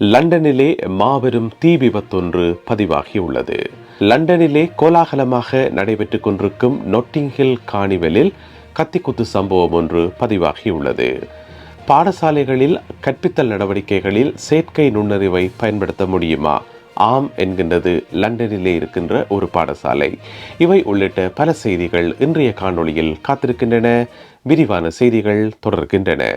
லண்டனிலே மாபெரும் தீ விபத்தொன்று பதிவாகியுள்ளது. லண்டனிலே கோலாகலமாக நடைபெற்றுக் கொண்டிருக்கும் நொட்டிங் ஹில் காணிவலில் கத்திக்குத்து சம்பவம் ஒன்று பதிவாகியுள்ளது. பாடசாலைகளில் கற்பித்தல் நடவடிக்கைகளில் செயற்கை நுண்ணறிவை பயன்படுத்த முடியுமா? ஆம் என்கின்றது லண்டனிலே இருக்கின்ற ஒரு பாடசாலை. இவை உள்ளிட்ட பல செய்திகள் இன்றைய காணொளியில் காத்திருக்கின்றன. விரிவான செய்திகள் தொடர்கின்றன.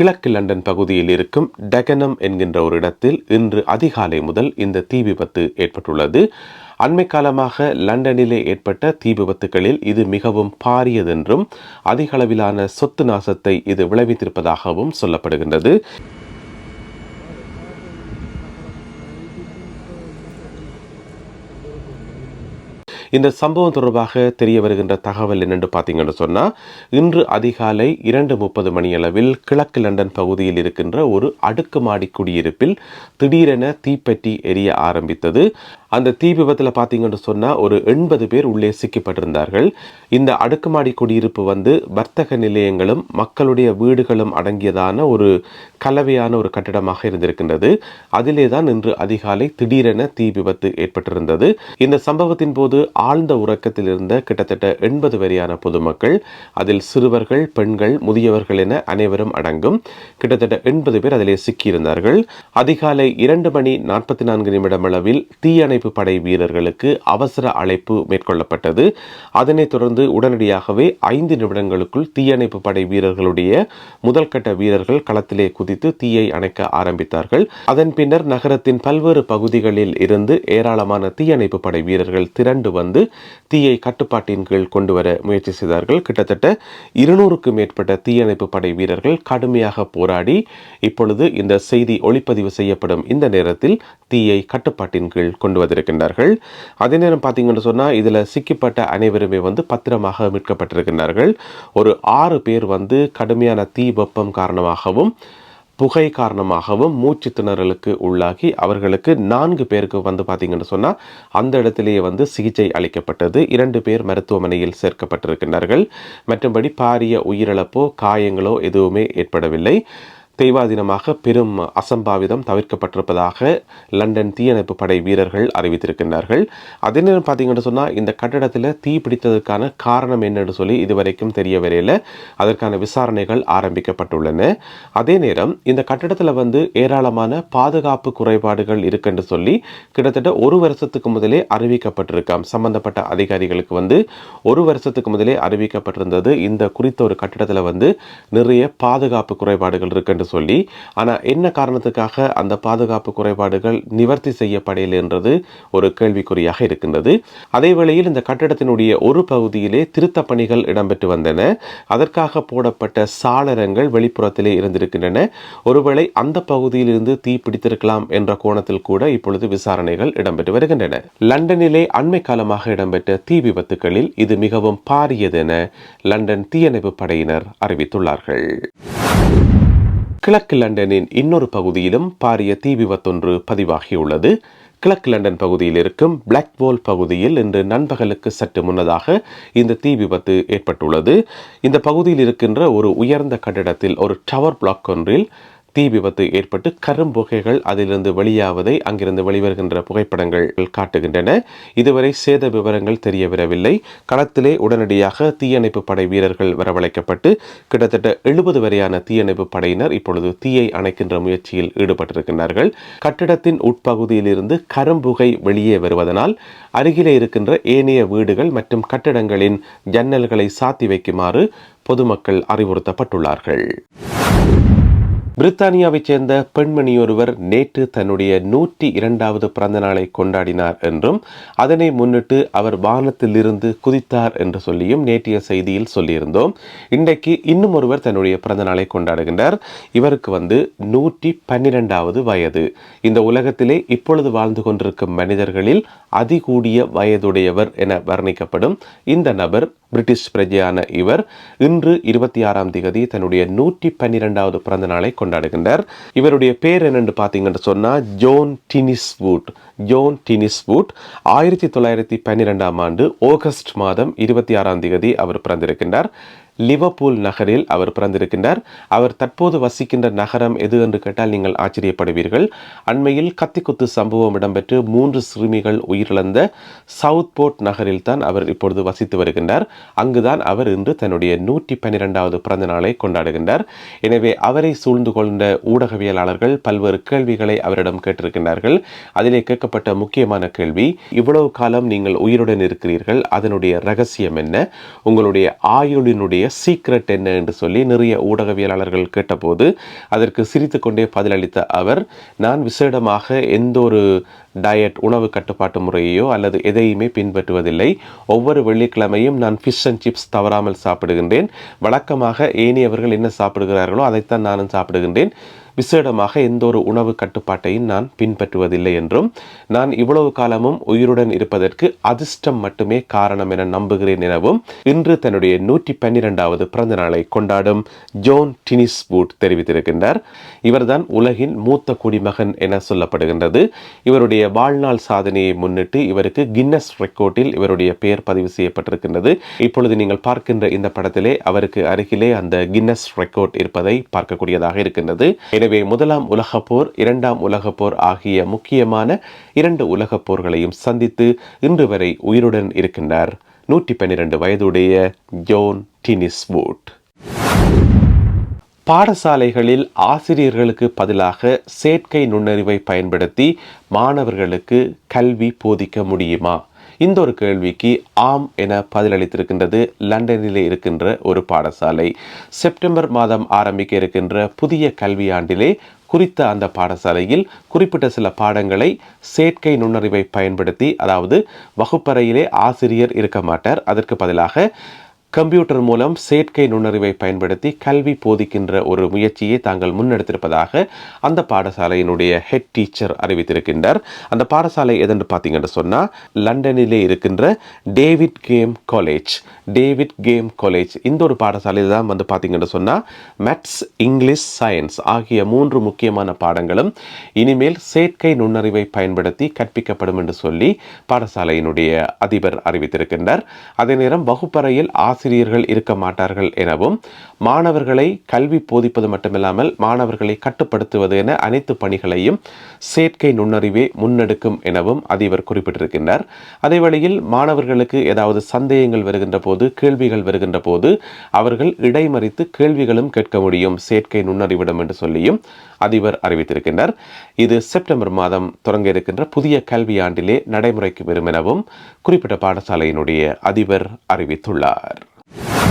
கிழக்கு லண்டன் பகுதியில் இருக்கும் டெகனம் என்கின்ற ஒரு இடத்தில் இன்று அதிகாலை முதல் இந்த தீ விபத்து ஏற்பட்டுள்ளது. அண்மை காலமாக லண்டனிலே ஏற்பட்ட தீ விபத்துகளில் இது மிகவும் பாரியதென்றும் அதிக அளவிலான சொத்து நாசத்தை இது விளைவித்திருப்பதாகவும் சொல்லப்படுகின்றது. இந்த சம்பவம் தொடர்பாக தெரிய வருகின்ற தகவல் என்னென்று பார்த்தீங்கன்னு சொன்னால் இன்று அதிகாலை இரண்டு முப்பது மணியளவில் கிழக்கு லண்டன் பகுதியில் இருக்கின்ற ஒரு அடுக்குமாடி குடியிருப்பில் திடீரென தீப்பற்றி எரிய ஆரம்பித்தது. அந்த தீ விபத்தில் பார்த்தீங்கன்னு சொன்னால் ஒரு எண்பது பேர் உள்ளே சிக்கப்பட்டிருந்தார்கள். இந்த அடுக்குமாடி குடியிருப்பு வந்து வர்த்தக நிலையங்களும் மக்களுடைய வீடுகளும் அடங்கியதான ஒரு கலவையான ஒரு கட்டிடமாக இருந்திருக்கின்றது. அதிலே தான் இன்று அதிகாலை திடீரென தீ விபத்து ஏற்பட்டிருந்தது. இந்த சம்பவத்தின் போது ஆழ்ந்த உறக்கத்தில் இருந்த கிட்டத்தட்ட எண்பது வரையான பொதுமக்கள் அதில் சிறுவர்கள் பெண்கள் முதியவர்கள் என அனைவரும் அடங்கும் கிட்டத்தட்ட எண்பது பேர் அதிலே சிக்கியிருந்தார்கள். அதிகாலை இரண்டு மணி நாற்பத்தி நான்கு நிமிடம் அளவில் தீயணை தீயணைப்பு படை வீரர்களுக்கு அவசர அழைப்பு மேற்கொள்ளப்பட்டது. அதனைத் தொடர்ந்து உடனடியாகவே ஐந்து நிமிடங்களுக்குள் தீயணைப்பு படை வீரர்களுடைய முதல் கட்ட வீரர்கள் களத்திலே குதித்து தீயை அணைக்க ஆரம்பித்தார்கள். அதன் பின்னர் நகரத்தின் பல்வேறு பகுதிகளில் இருந்து ஏராளமான தீயணைப்பு படை வீரர்கள் திரண்டு வந்து தீயை கட்டுப்பாட்டின் கீழ் கொண்டு வர முயற்சி செய்தார்கள். கிட்டத்தட்ட இருநூறுக்கும் மேற்பட்ட தீயணைப்பு படை வீரர்கள் கடுமையாக போராடி இப்பொழுது இந்த செய்தி ஒளிப்பதிவு செய்யப்படும். இந்த நேரத்தில் தீயை கட்டுப்பாட்டின் கீழ் கொண்டு வந்திருக்கின்றார்கள் அதே நேரம் பார்த்தீங்கன்னு சொன்னால் இதில் சிக்கப்பட்ட அனைவருமே வந்து பத்திரமாக மீட்கப்பட்டிருக்கின்றார்கள். ஒரு ஆறு பேர் வந்து கடுமையான தீ வெப்பம் காரணமாகவும் புகை காரணமாகவும் மூச்சு திணறலுக்கு உள்ளாகி அவர்களுக்கு நான்கு பேருக்கு வந்து பார்த்தீங்கன்னு சொன்னால் அந்த இடத்திலேயே வந்து சிகிச்சை அளிக்கப்பட்டது. இரண்டு பேர் மருத்துவமனையில் சேர்க்கப்பட்டிருக்கின்றார்கள். மற்றபடி பாரிய உயிரிழப்போ காயங்களோ எதுவுமே ஏற்படவில்லை. தெய்வாதீனமாக பெரும் அசம்பாவிதம் தவிர்க்கப்பட்டிருப்பதாக லண்டன் தீயணைப்பு படை வீரர்கள் அறிவித்திருக்கின்றார்கள். அதே நேரம் பார்த்தீங்கன்னு சொன்னால் இந்த கட்டடத்தில் தீ பிடித்ததற்கான காரணம் என்னன்னு சொல்லி இதுவரைக்கும் தெரிய வரையில் அதற்கான விசாரணைகள் ஆரம்பிக்கப்பட்டுள்ளன. அதே நேரம் இந்த கட்டடத்தில் வந்து ஏராளமான பாதுகாப்பு குறைபாடுகள் இருக்குன்னு சொல்லி கிட்டத்தட்ட ஒரு வருஷத்துக்கு முதலே அறிவிக்கப்பட்டிருக்காம். சம்பந்தப்பட்ட அதிகாரிகளுக்கு வந்து ஒரு வருஷத்துக்கு முதலே அறிவிக்கப்பட்டிருந்தது. இந்த குறித்த ஒரு கட்டிடத்தில் வந்து நிறைய பாதுகாப்பு குறைபாடுகள் இருக்குன்னு சொல்லி ஆனால் என்ன காரணத்துக்காக அந்த பாதுகாப்பு குறைபாடுகள் நிவர்த்தி செய்யப்படையில் என்றது ஒரு கேள்விக்குறியாக இருக்கின்றது. அதே வேளையில் இந்த கட்டிடத்தினுடைய ஒரு பகுதியிலே திருத்த பணிகள் இடம்பெற்று வந்தன. அதற்காக போடப்பட்ட சாளரங்கள் வெளிப்புறத்திலே இருந்திருக்கின்றன. ஒருவேளை அந்த பகுதியில் இருந்து தீ பிடித்திருக்கலாம் என்ற கோணத்தில் கூட இப்பொழுது விசாரணைகள் இடம்பெற்று வருகின்றன. லண்டனிலே அண்மை காலமாக இடம்பெற்ற தீ விபத்துகளில் இது மிகவும் பாரியதென லண்டன் தீயணைப்பு படையினர் அறிவித்துள்ளார்கள். கிழக்கு லண்டனின் இன்னொரு பகுதியிலும் பாரிய தீ விபத்தொன்று பதிவாகியுள்ளது. கிழக்கு லண்டன் பகுதியில் இருக்கும் பிளாக்வோல் பகுதியில் இன்று நண்பகலுக்கு சற்று முன்னதாக இந்த தீ விபத்து ஏற்பட்டுள்ளது. இந்த பகுதியில் இருக்கின்ற ஒரு உயர்ந்த கட்டிடத்தில் ஒரு டவர் பிளாக் ஒன்றில் தீ விபத்து ஏற்பட்டு கரும்புகைகள் அதிலிருந்து வெளியாவதை அங்கிருந்து வெளிவருகின்ற புகைப்படங்கள் காட்டுகின்றன. இதுவரை சேத விவரங்கள் தெரியவிடவில்லை. களத்திலே உடனடியாக தீயணைப்பு படை வீரர்கள் வரவழைக்கப்பட்டு கிட்டத்தட்ட எழுபது வரையான தீயணைப்பு படையினர் இப்பொழுது தீயை அணைக்கின்ற முயற்சியில் ஈடுபட்டிருக்கின்றார்கள். கட்டிடத்தின் உட்பகுதியிலிருந்து கரும்புகை வெளியே வருவதனால் அருகிலே இருக்கின்ற ஏனைய வீடுகள் மற்றும் கட்டிடங்களின் ஜன்னல்களை சாத்தி வைக்குமாறு பொதுமக்கள் அறிவுறுத்தப்பட்டுள்ளார்கள். பிரித்தானியாவைச் சேர்ந்த பெண்மணி ஒருவர் நேற்று தன்னுடைய நூற்றி இரண்டாவது பிறந்த நாளை கொண்டாடினார் என்றும் அதனை முன்னிட்டு அவர் வானத்திலிருந்து குதித்தார் என்று சொல்லியும் நேற்றைய செய்தியில் சொல்லியிருந்தோம். இன்றைக்கு இன்னும் ஒருவர் தன்னுடைய பிறந்த நாளை கொண்டாடுகின்றார். இவருக்கு வந்து நூற்றி பன்னிரெண்டாவது வயது. இந்த உலகத்திலே இப்பொழுது வாழ்ந்து கொண்டிருக்கும் மனிதர்களில் அதிகூடிய வயதுடையவர் என வர்ணிக்கப்படும் இந்த நபர் பிரிட்டிஷ் பிரஜையான இவர் இன்று இருபத்தி ஆறாம் திகதி தன்னுடைய நூற்றி பன்னிரெண்டாவது பிறந்த நாளை கொண்டாடுகின்றார். இவருடைய பேர் என்னென்று பார்த்தீங்கன்னு சொன்னால் ஜோன் டினிஸ்வூட். ஜோன் டினிஸ்வூட் ஆயிரத்தி தொள்ளாயிரத்தி பன்னிரெண்டாம் ஆண்டு ஆகஸ்ட் மாதம் இருபத்தி ஆறாம் தேதி அவர் பிறந்திருக்கின்றார். லிவர்பூல் நகரில் அவர் பிறந்திருக்கின்றார். அவர் தற்போது வசிக்கின்ற நகரம் எது என்று கேட்டால் நீங்கள் ஆச்சரியப்படுவீர்கள். அண்மையில் கத்திக்குத்து சம்பவம் இடம்பெற்று மூன்று சிறுமிகள் உயிரிழந்த சவுத் போர்ட் நகரில் தான் அவர் இப்பொழுது வசித்து வருகின்றார். அங்குதான் அவர் இன்று தன்னுடைய நூற்றி பன்னிரெண்டாவது பிறந்த நாளை கொண்டாடுகின்றார். எனவே அவரை சூழ்ந்து கொண்ட ஊடகவியலாளர்கள் பல்வேறு கேள்விகளை அவரிடம் கேட்டிருக்கின்றார்கள். அதிலே கேட்கப்பட்ட முக்கியமான கேள்வி இவ்வளவு காலம் நீங்கள் உயிருடன் இருக்கிறீர்கள் அதனுடைய ரகசியம் என்ன? உங்களுடைய ஆயுளினுடைய சீக்ரெட் என்ன என்று சொல்லி நிறைய ஊடகவியலாளர்கள் கேட்டபோது அதற்கு சிரித்துக்கொண்டே பதிலளித்த அவர் நான் விசேடமாக எந்த ஒரு டயட் உணவு கட்டுப்பாட்டு முறையையோ அல்லது எதையுமே பின்பற்றுவதில்லை. ஒவ்வொரு வெள்ளிக்கிழமையும் நான் ஃபிஷ் அண்ட் சிப்ஸ் தவறாமல் சாப்பிடுகின்றேன். வழக்கமாக ஏனியவர்கள் என்ன சாப்பிடுகிறார்களோ அதைத்தான் நானும் சாப்பிடுகின்றேன். விசேடமாக எந்த ஒரு உணவு கட்டுப்பாட்டையும் நான் பின்பற்றுவதில்லை என்றும் நான் இவ்வளவு காலமும் உயிருடன் இருப்பதற்கு அதிர்ஷ்டம் மட்டுமே காரணம் என நம்புகிறேன் எனவும் இன்று தன்னுடைய நூற்றி பன்னிரெண்டாவது பிறந்த நாளை கொண்டாடும் ஜோன் டினிஸ்பூட் தெரிவித்திருக்கின்றார். இவர்தான் உலகின் மூத்த குடிமகன் என சொல்லப்படுகின்றது. இவருடைய வாழ்நாள் சாதனையை முன்னிட்டு இவருக்கு கின்னஸ் ரெக்கார்டில் இவருடைய பெயர் பதிவு செய்யப்பட்டிருக்கின்றது. இப்பொழுது நீங்கள் பார்க்கின்ற இந்த படத்திலே அவருக்கு அருகிலே அந்த கின்னஸ் ரெக்கார்ட் இருப்பதை பார்க்கக்கூடியதாக இருக்கின்றது. எனவே முதலாம் உலகப் போர் இரண்டாம் உலக போர் ஆகிய முக்கியமான இரண்டு உலகப் போர்களையும் சந்தித்து இன்று வரை உயிருடன் இருக்கின்றார் நூற்றி பன்னிரண்டு வயதுடைய ஜோன் டினிஸ்வூட் பாடசாலைகளில் ஆசிரியர்களுக்கு பதிலாக செயற்கை நுண்ணறிவை பயன்படுத்தி மாணவர்களுக்கு கல்வி போதிக்க முடியுமா? இந்த ஒரு கேள்விக்கு ஆம் என பதிலளித்திருக்கின்றது லண்டனில் இருக்கின்ற ஒரு பாடசாலை. செப்டம்பர் மாதம் ஆரம்பிக்க இருக்கின்ற புதிய கல்வியாண்டிலே குறித்த அந்த பாடசாலையில் குறிப்பிட்ட சில பாடங்களை செயற்கை நுண்ணறிவை பயன்படுத்தி அதாவது வகுப்பறையிலே ஆசிரியர் இருக்க மாட்டார். அதற்கு பதிலாக கம்ப்யூட்டர் மூலம் செயற்கை நுண்ணறிவை பயன்படுத்தி கல்வி போதிக்கின்ற ஒரு முயற்சியை தாங்கள் முன்னெடுத்திருப்பதாக அந்த பாடசாலையினுடைய ஹெட் டீச்சர் அறிவித்திருக்கின்றார். அந்த பாடசாலை எதென்று பார்த்தீங்கன்னு சொன்னால் லண்டனிலே இருக்கின்ற David Game college. David Game college. இந்த ஒரு பாடசாலையில் தான் வந்து பார்த்தீங்கன்னு சொன்னால் மேத்ஸ் இங்கிலீஷ் சயின்ஸ் ஆகிய மூன்று முக்கியமான பாடங்களும் இனிமேல் செயற்கை நுண்ணறிவை பயன்படுத்தி கற்பிக்கப்படும் என்று சொல்லி பாடசாலையினுடைய அதிபர் அறிவித்திருக்கின்றார். அதே நேரம் வகுப்பறையில் ஆசிரியர்கள் இருக்க மாட்டார்கள் எனவும் மாணவர்களை கல்வி போதிப்பது மட்டுமில்லாமல் மாணவர்களை கட்டுப்படுத்துவது என அனைத்து பணிகளையும் செயற்கை நுண்ணறிவே முன்னெடுக்கும் எனவும் அதிபர் குறிப்பிட்டிருக்கின்றார். அதே வழியில் மாணவர்களுக்கு ஏதாவது சந்தேகங்கள் வருகின்ற போது கேள்விகள் வருகின்ற போது அவர்கள் இடைமறித்து கேள்விகளும் கேட்க முடியும். செயற்கை நுண்ணறிவிடம் என்று சொல்லியும் அதிபர் அறிவித்திருக்கின்றார். இது செப்டம்பர் மாதம் தொடங்க இருக்கின்ற புதிய கல்வியாண்டிலே நடைமுறைக்கு வரும் எனவும் குறிப்பிட்ட பாடசாலையினுடைய அதிபர் அறிவித்துள்ளார்.